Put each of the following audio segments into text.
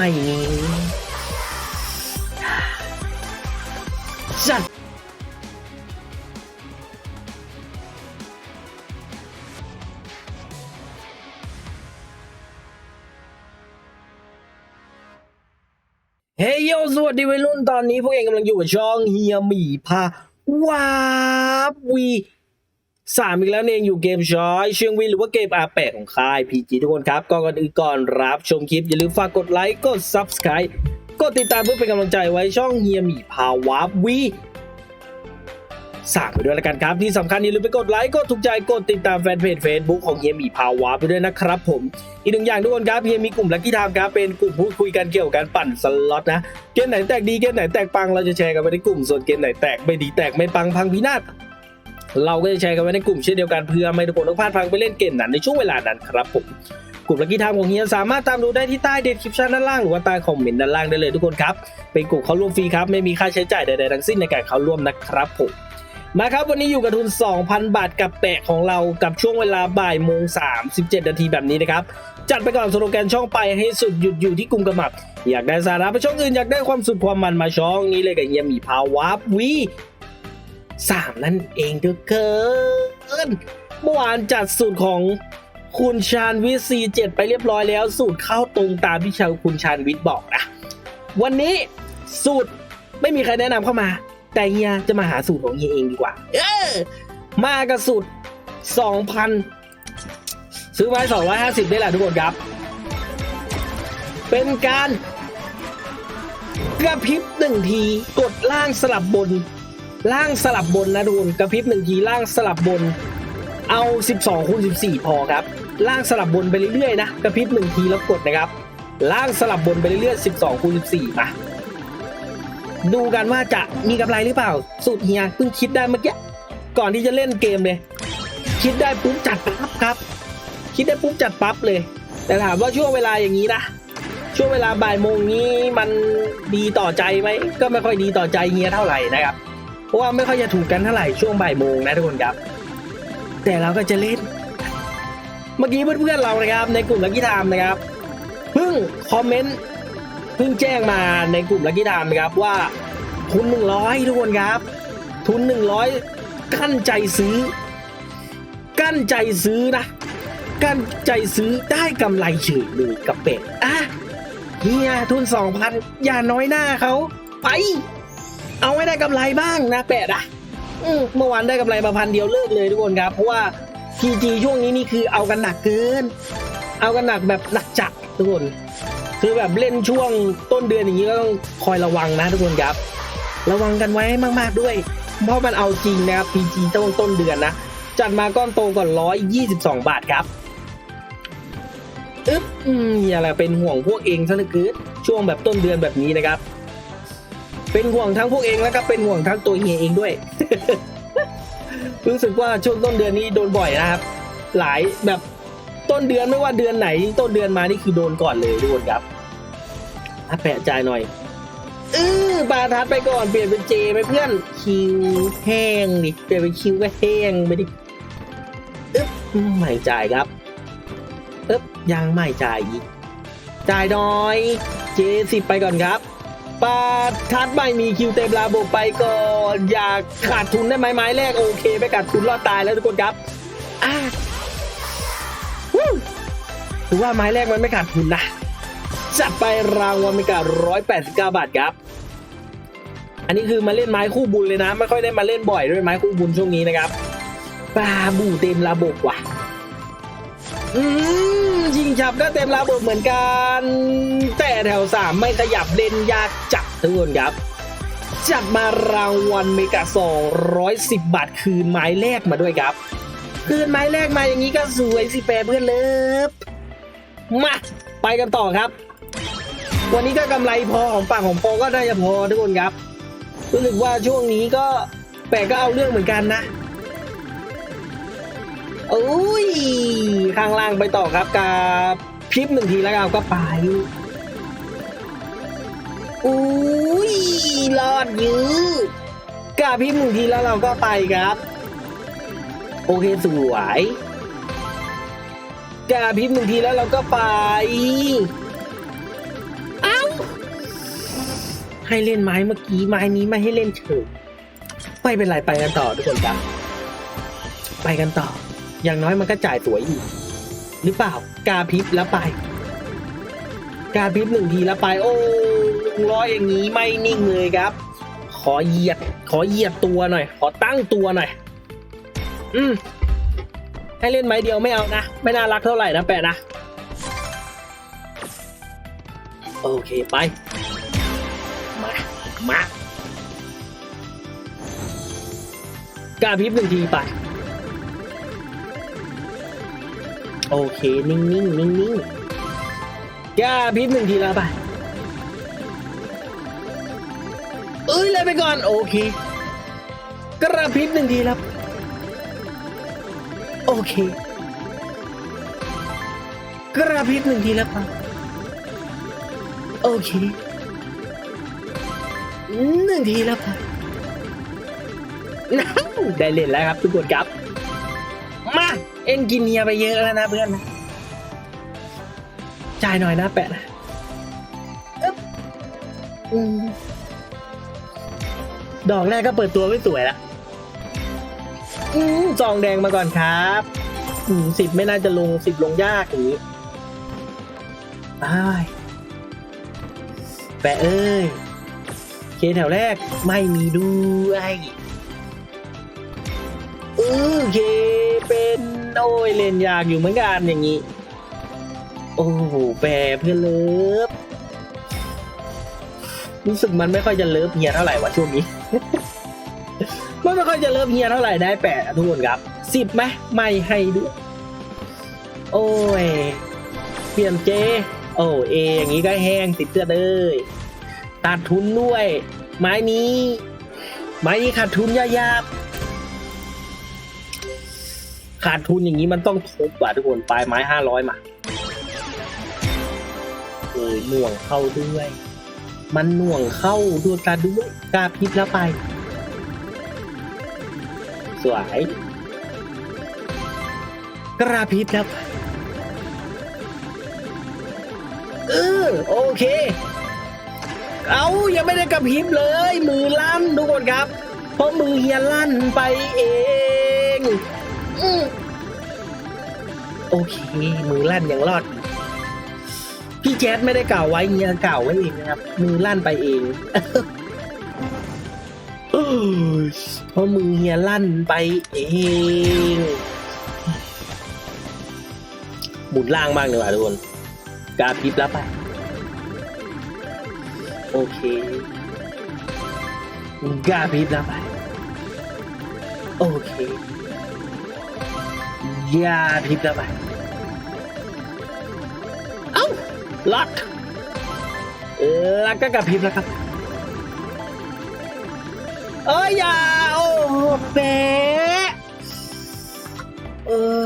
ไม่มีจัดเฮ้ยโยสวัสดีวัยรุ่นตอนนี้พวกเองกำลังอยู่กับช่องเฮียหมีพาวาบวี สามอีกแล้วเนี่ยอยู่เกมชอยเชียงวินหรือว่าเกมอาแปะของค่ายพีจีทุกคนครับก่อนอื่นก่อนรับชมคลิป อย่าลืมฝากกดไลค์กด Subscribe กดติดตามเพื่อเป็นกำลังใจไว้ช่องเฮียมีพาวาบวีสามไปด้วยแล้วกันครับ ที่สำคัญอย่าลืมไปกดไลค์กดถูกใจกดติดตามแฟนเพจ Facebook ของเฮียมีพาวาไปด้วยนะครับผม อีกหนึ่งอย่างทุกคนครับเฮียมีกลุ่มลักกี้ไทม์ครับเป็นกลุ่มพูดคุยกันเกี่ยวกับการปั่นสล็อตนะเกมไหนแตกดีเกมไหนแตกปังเราจะแชร์กันไว้ในกลุ่มส่วนเกมไหนแตกไม่ดีแตกไม่ปังพังพินาศ เราก็จะแชร์กันไว้ในกลุ่มเช่นเดียวกันเพื่อไม่ให้ทุกคนต้องพลาดพังไปเล่นเกมนั้นในช่วงเวลานั้นครับผมกลุ่มลักกี้ไทม์ของเฮียสามารถตามดูได้ที่ใต้เดสคริปชันด้านล่างหรือว่าใต้คอมเมนต์ด้านล่างได้เลยทุกคนครับ เป็นกลุ่มเข้าร่วมฟรีครับไม่มีค่าใช้จ่ายใดๆทั้งสิ้นในการเข้าร่วมนะครับผมมาครับวันนี้อยู่กับทุน 2,000 บาทกับแปะของเรากับช่วงเวลาบ่ายโมง37 นาทีแบบนี้นะครับ จัดไปก่อนสโลแกนช่องไปให้สุดหยุดอยู่ที่กลุ่มกระหมับ อยากได้สาระไปช่องอื่นอยากได้ความสุดความมันมาช่องนี้เลยกับเฮียมีพาวาบวี สามนั่นเองเด้อเกินเมื่อวานจัดสูตรของคุณชาญวิทย์ซีเจ็ดไปเรียบร้อยแล้ว สูตรเข้าตรงตามที่ชาวคุณชาญวิทย์บอกนะ วันนี้สูตรไม่มีใครแนะนำเข้ามา แต่เฮียจะมาหาสูตรของเฮียเองดีกว่า เออ มากับสูตรสองพันซื้อไว้สองร้อยห้าสิบได้แหละทุกคนครับ เป็นการกระพริบหนึ่งทีกดล่างสลับบน ล่างสลับบนนะทุกคนกระพริบหนึ่งทีล่างสลับบน เอา 12คูณ14 พอครับ ล่างสลับบนไปเรื่อยๆนะกระพริบหนึ่งทีแล้วกดนะครับ ล่างสลับบนไปเรื่อยๆ12คูณ14มาดูกันว่าจะมีกำไรหรือเปล่า สูตรเฮียเพิ่งคิดได้เมื่อกี้ก่อนที่จะเล่นเกมเลย คิดได้ปุ๊บจัดปั๊บครับ คิดได้ปุ๊บจัดปั๊บเลย แต่ถามว่าช่วงเวลาอย่างนี้นะช่วงเวลาบ่ายโมงนี้มันดีต่อใจไหมก็ไม่ค่อยดีต่อใจเฮียเท่าไหร่นะครับ เพราะว่าไม่ค่อยจะถูกกันเท่าไหร่ช่วงบ่ายโมงนะทุกคนครับ แต่เราก็จะเล่น เมื่อกี้เพื่อนๆเรานะครับในกลุ่มลักกี้ไทม์นะครับเพิ่งคอมเมนต์เพิ่งแจ้งมาในกลุ่มลักกี้ไทม์นะครับว่าทุนหนึ่งร้อยทุกคนครับ ทุนหนึ่งร้อยกั้นใจซื้อ กั้นใจซื้อนะ กั้นใจซื้อได้กำไรเฉยเลยกับเป็ดอะเฮียทุนสองพันอย่าน้อยหน้าเขาไป เอาไว้ได้กำไรบ้างนะเป็ดอะเมื่อวานได้กำไรมาพันเดียวเลิกเลยทุกคนครับ เพราะว่าทีจีช่วงนี้นี่คือเอากันหนักเกิน เอากันหนักแบบหนักจัดทุกคน คือแบบเล่นช่วงต้นเดือนอย่างนี้ก็ต้องคอยระวังนะทุกคนครับ ระวังกันไว้มาก ๆด้วย เพราะมันเอาจริงนะครับ PG ต้นต้นเดือนนะ จัดมาก้อนโตก่อน122บาทครับอึ๊บอืมอย่าละเป็นห่วงพวกเองซะเหลือเกินช่วงแบบต้นเดือนแบบนี้นะครับ เป็นห่วงทั้งพวกเองแล้วก็เป็นห่วงทั้งตัวเฮียเองด้วย รู้สึกว่าช่วงต้นเดือนนี้โดนบ่อยนะครับ หลายแบบต้นเดือนไม่ว่าเดือนไหน ต้นเดือนมานี่คือโดนก่อนเลยทุกคนครับอะแปะจ่ายหน่อยเออบาทัดไปก่อนเปลี่ยนเป็นเจไหมเพื่อนคิวแห้งดิเปลี่ยนเป็นคิวก็แห้งไปดิอึ๊บไม่จ่ายครับอึ๊บยังไม่จ่ายอีกจ่ายน่อย เจสิบไปก่อนครับ ปาทัดไม่มีคิวเต็มลาโบไปก่อนอยากขาดทุนได้ไหมไม้แรกโอเคไม่ขาดทุนรอดตายแล้วทุกคนครับอะวู้ถือว่าไม้แรกมันไม่ขาดทุนนะจัดไปรางวัลเมกา189บาทครับ อันนี้คือมาเล่นไม้คู่บุญเลยนะ ไม่ค่อยได้มาเล่นบ่อยด้วยไม้คู่บุญช่วงนี้นะครับปลาบูเต็มระบบว่ะ อืมยิงฉับก็เต็มระบบเหมือนกัน แต่แถวสามไม่ขยับเล่นยากจัดทุกคนครับ จัดมารางวัลเมกา210 บาทคืนไม้แรกมาด้วยครับ คืนไม้แรกมาอย่างนี้ก็สวยสิแปรเพื่อนเลิฟมาไปกันต่อครับ วันนี้ก็กำไรพอของปากของพอก็น่าจะพอทุกคนครับรู้สึกว่าช่วงนี้ก็แปะก็เอาเรื่องเหมือนกันนะ โอ้ย ข้างล่างไปต่อครับกับพิบหนึ่งทีแล้วกันก็ไปอุ้ยรอดยื้อกาพิบหนึ่งทีแล้วเราก็ไปครับ โอเคสวยกาพิบหนึ่งทีแล้วเราก็ไป เอะให้เล่นไม้เมื่อกี้ไม้นี้ไม่ให้เล่นเฉยไม่เป็นไรไปกันต่อทุกคนครับไปกันต่อ อย่างน้อยมันก็จ่ายตั๋วอีก หรือเปล่า กาพริบแล้วไป กาพริบหนึ่งทีแล้วไป โอ้ลุงร้อยอย่างนี้ไม่นิ่งเลยครับ ขอเหยียด ขอเหยียดตัวหน่อย ขอตั้งตัวหน่อย อืมให้เล่นไม้เดียวไม่เอานะ ไม่น่ารักเท่าไหร่นะแปะนะ โอเคไป มา มากาพริบหนึ่งทีไป โอเค นิ่งๆนิ่งๆนิ่งๆกาพริบหนึ่งทีแล้วไปเอ้ยเลยไปก่อน โอเค กระพริบหนึ่งทีแล้วโอเค กระพริบหนึ่งทีแล้วไปโอเคหนึ่งทีแล้วไปน้าวได้เล่นแล้วครับทุกคนครับ เอ็งกินเนียไปเยอะแล้วนะเพื่อนนะจ่ายหน่อยนะแปะนะอึ๊บอืมดอกแรกก็เปิดตัวไม่สวยละอืมซองแดงมาก่อนครับอืมสิบไม่น่าจะลงสิบลงยากอย่างนี้ตายแปะเอ้ยเคแถวแรกไม่มีด้วยเออเค เป็นโอ้ยเล่นยากอยู่เหมือนกันอย่างนี้ โอ้โหแปรเพื่อเลิฟรู้สึกมันไม่ค่อยจะเลิฟเฮียเท่าไหร่วะช่วงนี้มันไม่ค่อยจะเลิฟเฮียเท่าไหร่ได้แปะทุกคนครับสิบไหมไม่ให้ด้วยโอ้ยเปลี่ยนเจ โอ้เออย่างนี้ก็แห้งติดเสื้อเลยตัดทุนด้วย ไม้นี้ ไม้นี้ขาดทุนยาก ขาดทุนอย่างนี้มันต้องทบว่ะทุกคนปลายไม้ห้าร้อยมาเออหน่วงเข้าด้วย มันหน่วงเข้าดวยกันด้วยกาพลิกแล้วไป สวยกระพริบแล้วเออโอเค เอายังไม่ได้กระพริบเลย มือลั่นทุกคนครับ เพราะมือเฮียลั่นไปเอง โอเค มือลั่นยังรอด พี่แจ๊ดไม่ได้กล่าวไว้เฮียกล่าวไว้เองนะครับ มือลั่นไปเองเพราะมือเฮียลั่นไปเองหมุนล่างบ้างดีกว่าทุกคนกาพิบแล้วไปโอเคกาพิบแล้วไปโอเค ยาพริบแล้วไปเอ้าล็อกแล้วก็กระพริบแล้วครับเอ้ยอย่าโอ้เป๊ะเออ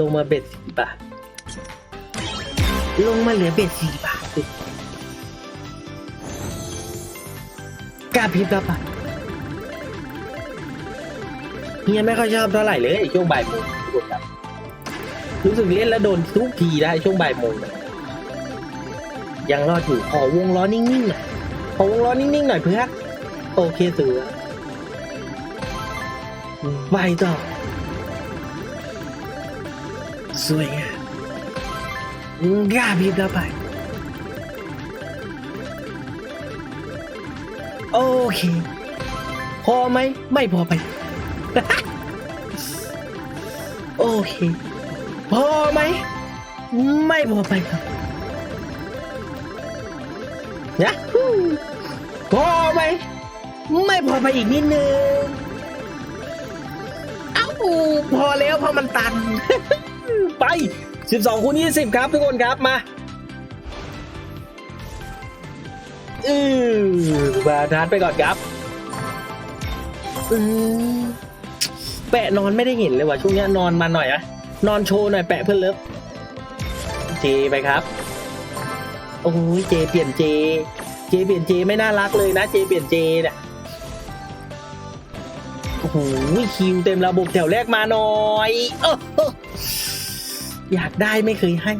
ลงมาเบ็ดสี่บาท ลงมาเหลือเบ็ดสี่บาทกล้าพิบแล้วปะเฮียไม่ค่อยชอบเท่าไหร่เลยช่วงบ่ายโมงรู้สึกเล่นแล้วโดนทุกทีได้ช่วงบ่ายโมงยยังรอดอยู่ขอวงล้อนิ่งๆหน่อยขอวงล้อนิ่งๆหน่อยเพื่อนโอเคเสือไปต่อ สวยงามกล้าพีบแล้วไป โอเค พอไหม ไม่พอไป โอเค พอไหม ไม่พอไปครับนะพอไหม ไม่พอไปอีกนิดนึง เอ้า พอแล้วเพราะมันตัน ไป 12คูณ20 ครับทุกคนครับมาอือบาทานไปก่อนครับอืมแปะนอนไม่ได้เห็นเลยว่ะช่วงเนี้ยนอนมาหน่อยอะนอนโชว์หน่อยแปะเพื่อนเลิฟเจไปครับ โอ้ยเจเปลี่ยนเจ เจเปลี่ยนเจไม่น่ารักเลยนะเจเปลี่ยนเจเนี่ยโอ้โหคิวเต็มระบบแถวแรกมาหน่อยเออเอยากได้ไม่เคยให้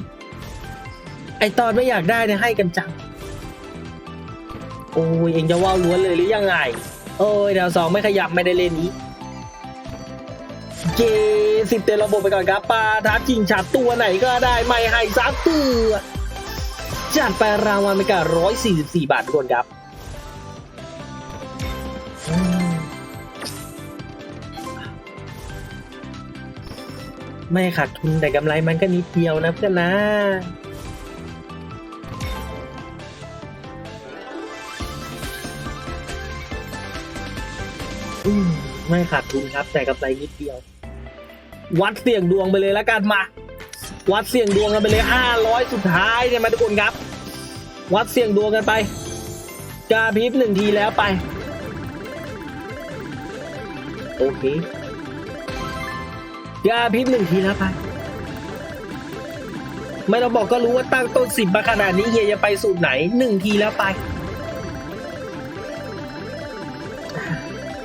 ไอตอนไม่อยากได้เนี่ยให้กันจัง โอ้ยเองจะว่าวล้วนเลยหรือยังไง โอ้ยแถวสองไม่ขยับไม่ได้เล่นนี้เจสิบเต็มระบบไปก่อนครับปลาท้าจริงฉับตัวไหนก็ได้ไม่ให้ซักตัวจัดไปรางวัลไปกับร้อยสี่สิบสี่บาททุกคนครับ ไม่ขาดทุนแต่กำไรมันก็นิดเดียวนะเพื่อนนะ อืมไม่ขาดทุนครับ แต่กำไรนิดเดียว วัดเสี่ยงดวงไปเลยแล้วกันมา วัดเสี่ยงดวงกันไปเลยห้าร้อยสุดท้ายเนี่ยมาทุกคนครับ วัดเสี่ยงดวงกันไปกาพริบหนึ่งทีแล้วไป โอเค กาพริบหนึ่งทีแล้วไปไม่ต้องบอกก็รู้ว่าตั้งต้นสิบมาขนาดนี้เฮียจะไปสูตรไหนหนึ่งทีแล้วไป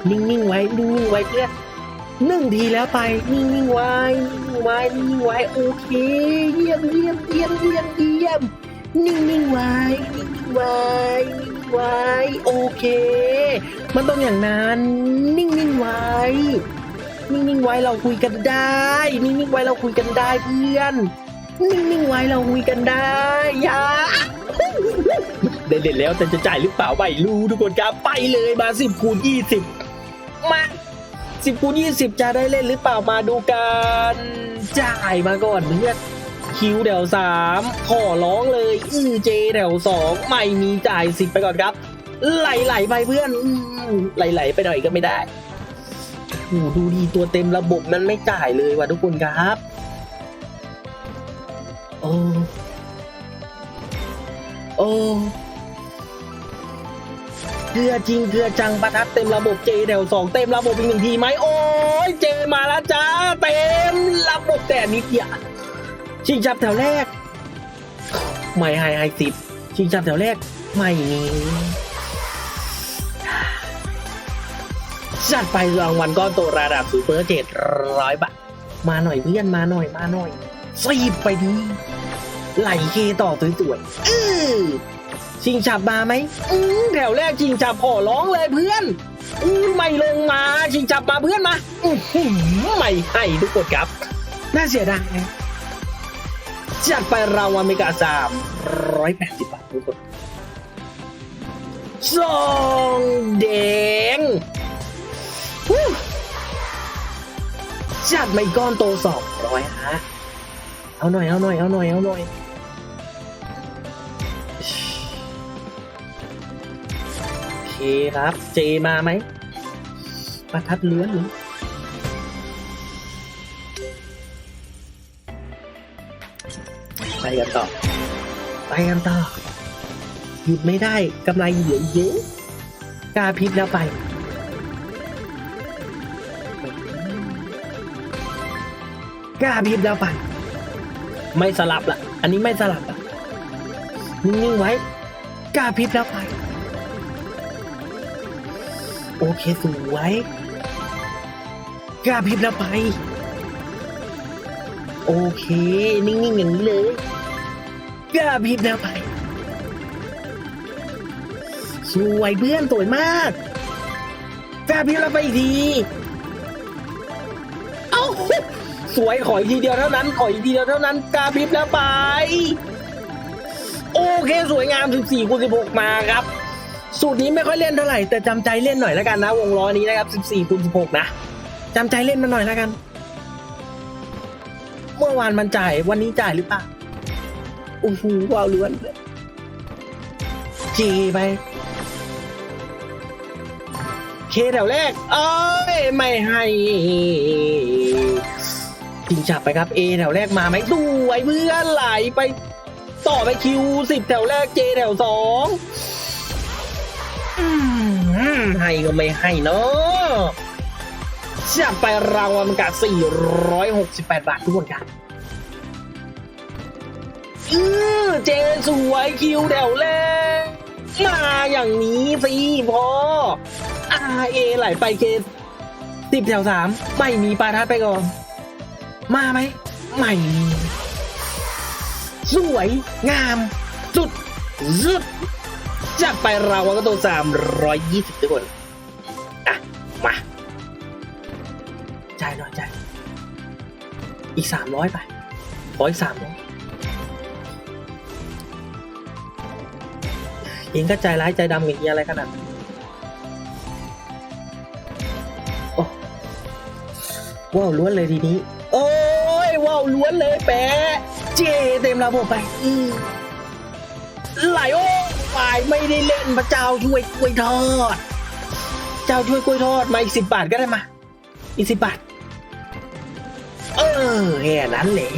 นิ่งๆไว้ นิ่งๆไว้เพื่อนหนึ่งทีแล้วไป นิ่งๆไว้นิ่งไว้นิ่งไว้โอเค เยี่ยมเยี่ยมเยี่ยมเยี่ยมเยี่ยมนิ่งๆไว้นิ่งๆไว้นิ่งๆไว้โอเค มันต้องอย่างนั้น นิ่งๆไว้ นิ่งๆไว้เราคุยกันได้ นิ่งๆไว้เราคุยกันได้เพื่อน นิ่งๆไว้เราคุยกันได้ย่าได้เล่นแล้วแต่จะจ่ายหรือเปล่าไม่รู้ทุกคนครับไปเลยมาสิบคูณยี่สิบมาสิบคูณยี่สิบจะได้เล่นหรือเปล่ามาดูกันจ่ายมาก่อนเพื่อนคิวแถวสามขอร้องเลยอือเจแถวสองไม่มีจ่ายสิบไปก่อนครับ ไหลๆไปเพื่อนอืมไหลๆไปหน่อยก็ไม่ได้ หดูดีตัวเต็มระบบมันไม่จ่ายเลยว่ะทุกคนครับโอ้โอ้เกลือจริงเกลือจังประทัดเต็มระบบเจแถวสองเต็มระบบอีกหนึ่งทีไหมโอ้ยเจมาแล้วจ้าเต็มระบบแต่นิดเดียวชิงจับแถวแรก ไม่ให้ให้สิบชิงจับแถวแรก ไม่มี จัดไปรางวัลก้อนโตระดับซูเปอร์เจ็ดร้อยบาท มาหน่อยเพื่อนมาหน่อยมาหน่อยสีบไปดี ไหลเคต่อสวยๆอื้อชิงฉับมาไหมอือแถวแรกชิงฉับขอร้องเลยเพื่อนอือไม่ลงมาชิงฉับมาเพื่อนมาอือไม่ให้ทุกคนครับ น่าเสียดายจัดไปรางวัลเมกาสามร้อยแปดสิบบาททุกคนซองแด จัดไม่ก้อนโตสองร้อยฮะเอาหน่อยเอาหน่อยเอาหน่อยเอาหน่อยโอเคครับเจมาไหมประทัดเลื้อนหรือไปกันต่อ ไปกันต่อ หยุดไม่ได้กำไรเหลือเยอะกาพลิกแล้วไป กล้าพลิกแล้วไปไม่สลับละอันนี้ไม่สลับละนิ่งๆไว้ กล้าพลิกแล้วไปโอเคสวยกล้าพริบแล้วไป โอเค นิ่งๆอย่างนี้เลยกล้าพริบแล้วไป สวยเพื่อนสวยมากกล้าพริบแล้วไปอีกที เอ้า สวยขออีกทีเดียวเท่านั้น ขออีกทีเดียวเท่านั้นกาพริบแล้วไป โอเคสวยงาม 14คูณ16 มาครับ สูตรนี้ไม่ค่อยเล่นเท่าไหร่ แต่จำใจเล่นหน่อยแล้วกันนะ วงล้อนี้นะครับ 14คูณ16 นะจำใจเล่นมาหน่อยแล้วกัน เมื่อวานมันจ่ายวันนี้จ่ายหรือเปล่าโอ้โหว้าวล้วนจีไปเคแถวแรก เอ้ย ไม่ให้ จริงจับไปครับ A แถวแรกมาไหมสวยเพื่อนไหลไป ต่อไปคิวสิบแถวแรก J แถวสองให้ก็ไม่ให้เนาะจับไปรางวัลกับ468 บาททุกคนครับอือเจสวยคิวแถวแรกมาอย่างนี้สิพออาเอไหลไปเกมสิบแถวสามไม่มีปาทัดไปก่อน มาไหมไม่ สวย งาม สุดสุดจัดไปเราวก็ตัวสามร้อยยี่สิบทุกคน อะ มาจ่ายหน่อยจ่ายอีกสามร้อยไปขออีกสามร้อยเองก็ใจร้ายใจดำอย่างนี้อะไรขนาดโอ้ว้าวล้วนเลยทีนี้ ว้าวล้วนเลยแปะเจเต็มระบบไปอือไหลโอ้ไปไม่ได้เล่นพระเจ้าช่วยกล้วยทอด เจ้าช่วยกล้วยทอดมาอีกสิบบาทก็ได้มา อีกสิบบาท เออแค่นั้นแหละ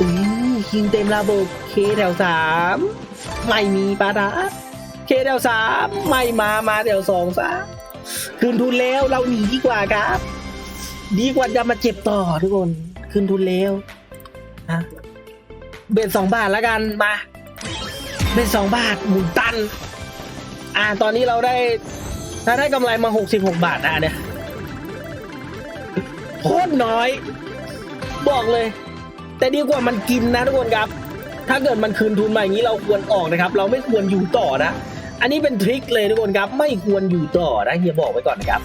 อือคิงเต็มระบบเคแถวสามไม่มีปาดาเคแถวสามไม่มามาแถวสองซะคืนทุนแล้วเราหนีดีกว่าครับ ดีกว่าจะมาเจ็บต่อทุกคนคืนทุนแล้วฮะเบ็ดสองบาทแล้วกันมาเบ็ดสองบาทหมุนตัน อ่าตอนนี้เราได้ถ้าได้กำไรมา66บาทนะเนี่ยโคตรน้อย บอกเลย แต่ดีกว่ามันกินนะทุกคนครับ ถ้าเกิดมันคืนทุนมาอย่างนี้เราควรออกนะครับ เราไม่ควรอยู่ต่อนะ อันนี้เป็นทริคเลยทุกคนครับ ไม่ควรอยู่ต่อนะเฮียบอกไว้ก่อนนะครับ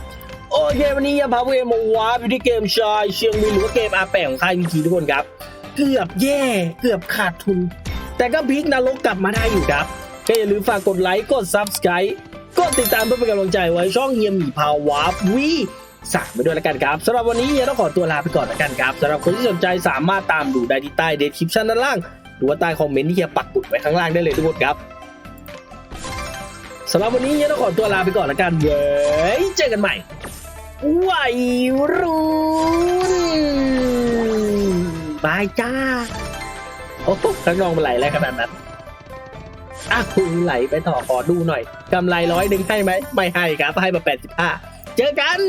โอเค วันนี้เฮียพาเวมาวาร์ปอยู่ที่เกมชายเชียงวินหรือว่าเกมอาแปะของค่ายวีทีทุกคนครับ เกือบแย่ เกือบขาดทุน แต่ก็พลิกนรกกลับมาได้อยู่ครับก็อย่าลืมฝากกดไลค์ กด Subscribe กดติดตามเพื่อเป็นกำลังใจไว้ช่องเฮียหมีพาวาร์ปวีสามไปด้วยแล้วกันครับสำหรับวันนี้เฮียต้องขอตัวลาไปก่อนแล้วกันครับสำหรับคนที่สนใจสามารถตามดูได้ที่ใต้เดสคริปชันด้านล่าง หรือว่าใต้คอมเมนต์ที่เฮียปักปุดไว้ข้างล่างได้เลยทุกคนครับสำหรับวันนี้เฮียต้องขอตัวลาไปก่อนแล้วกันเว้ยเจอกันใหม่ วัยรุ่นบายจ้า โอ้โหข้างนองมันไหลแล้วขนาดนั้นอะคุณไหลไปต่อขอดูหน่อยกำไรร้อยหนึ่งให้ไหม ไม่ให้ครับให้มาแปดสิบห้าเจอกัน